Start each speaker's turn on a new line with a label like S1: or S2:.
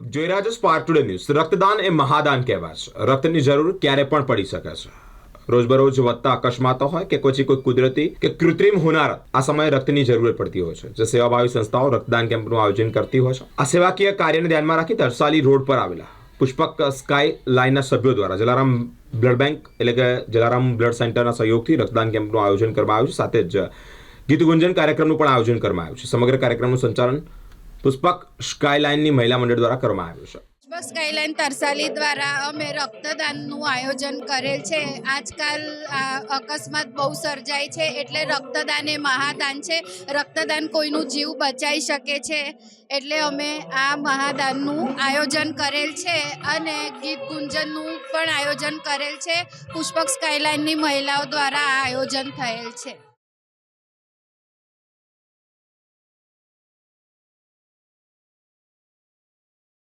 S1: જોઈ રહ્યા છો સ્પાર્ક ટુડે ન્યૂઝ રક્તદાન એ મહાદાન કહેવાય છે. રક્તની જરૂર ક્યારે પણ પડી શકે છે. રોજબરોજ વધતા અકસ્માતો હોય કે પછી કોઈ કુદરતી કે કૃત્રિમ હોનારત, આ સમયે રક્તની જરૂર પડતી હોય છે. જે સેવાભાવી સંસ્થાઓ રક્તદાન કેમ્પનું આયોજન કરતી હોય છે. આ સેવાકીય કાર્યને ધ્યાનમાં રાખી તરસાલી રોડ પર આવેલા પુષ્પક સ્કાય લાઇનના સભ્યો દ્વારા જલારામ બ્લડ બેંક એટલે કે જલારામ બ્લડ સેન્ટરના સહયોગથી રક્તદાન કેમ્પનું આયોજન કરવામાં આવ્યું છે. સાથે જ ગીત ગુંજન કાર્યક્રમનું પણ આયોજન કરવામાં આવ્યું છે. સમગ્ર કાર્યક્રમનું સંચાલન પુષ્પક સ્કાયલાઇનની મહિલા મંડળ દ્વારા કરવામાં આવ્યું છે.
S2: સ્કાયલાઇન તરસાલી દ્વારા અમે રક્તદાનનું આયોજન કરેલ છે. આજકાલ અકસ્માત બહુ સર્જાય છે એટલે રક્તદાન એ મહાદાન છે. રક્તદાન કોઈનું જીવ બચાવી શકે છે એટલે અમે આ મહાદાનનું આયોજન કરેલ છે અને ગીત ગુંજનનું પણ આયોજન કરેલ છે. પુષ્પક સ્કાયલાઇનની મહિલાઓ દ્વારા આ આયોજન થયેલ છે.